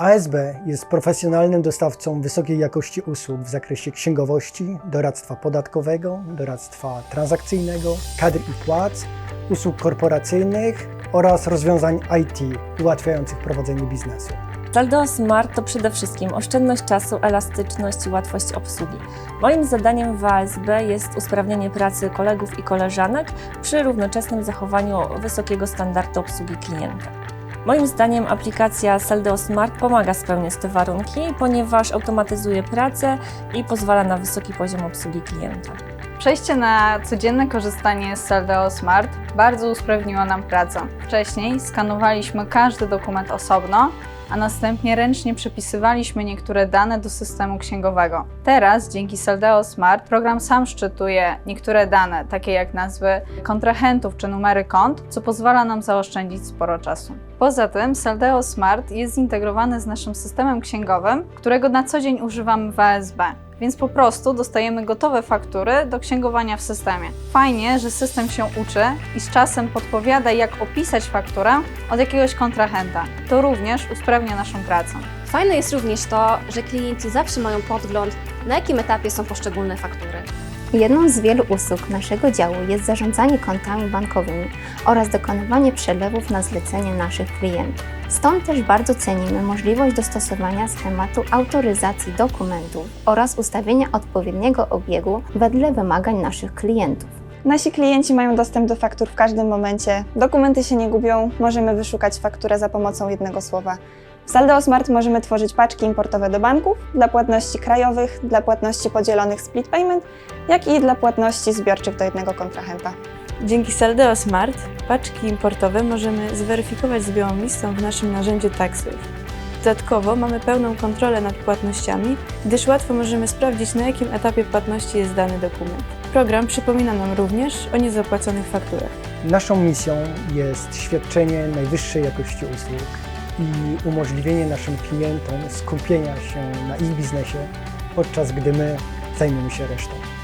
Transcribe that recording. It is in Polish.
ASB jest profesjonalnym dostawcą wysokiej jakości usług w zakresie księgowości, doradztwa podatkowego, doradztwa transakcyjnego, kadr i płac, usług korporacyjnych oraz rozwiązań IT ułatwiających prowadzenie biznesu. Saldo Smart to przede wszystkim oszczędność czasu, elastyczność i łatwość obsługi. Moim zadaniem w ASB jest usprawnienie pracy kolegów i koleżanek przy równoczesnym zachowaniu wysokiego standardu obsługi klienta. Moim zdaniem aplikacja Saldeo Smart pomaga spełniać te warunki, ponieważ automatyzuje pracę i pozwala na wysoki poziom obsługi klienta. Przejście na codzienne korzystanie z Saldeo Smart bardzo usprawniło nam pracę. Wcześniej skanowaliśmy każdy dokument osobno, a następnie ręcznie przepisywaliśmy niektóre dane do systemu księgowego. Teraz dzięki Saldeo Smart program sam szczytuje niektóre dane, takie jak nazwy kontrahentów czy numery kont, co pozwala nam zaoszczędzić sporo czasu. Poza tym Saldeo Smart jest zintegrowany z naszym systemem księgowym, którego na co dzień używamy w ASB więc po prostu dostajemy gotowe faktury do księgowania w systemie. Fajnie, że system się uczy i z czasem podpowiada, jak opisać fakturę od jakiegoś kontrahenta. To również usprawnia naszą pracę. Fajne jest również to, że klienci zawsze mają podgląd, na jakim etapie są poszczególne faktury. Jedną z wielu usług naszego działu jest zarządzanie kontami bankowymi oraz dokonywanie przelewów na zlecenie naszych klientów. Stąd też bardzo cenimy możliwość dostosowania schematu autoryzacji dokumentów oraz ustawienia odpowiedniego obiegu wedle wymagań naszych klientów. Nasi klienci mają dostęp do faktur w każdym momencie. Dokumenty się nie gubią, możemy wyszukać fakturę za pomocą jednego słowa. W Saldeo Smart możemy tworzyć paczki importowe do banków dla płatności krajowych, dla płatności podzielonych split payment, jak i dla płatności zbiorczych do jednego kontrahenta. Dzięki Saldeo Smart paczki importowe możemy zweryfikować z białą listą w naszym narzędziu TaxWave. Dodatkowo mamy pełną kontrolę nad płatnościami, gdyż łatwo możemy sprawdzić na jakim etapie płatności jest dany dokument. Program przypomina nam również o niezapłaconych fakturach. Naszą misją jest świadczenie najwyższej jakości usług i umożliwienie naszym klientom skupienia się na ich biznesie, podczas gdy my zajmiemy się resztą.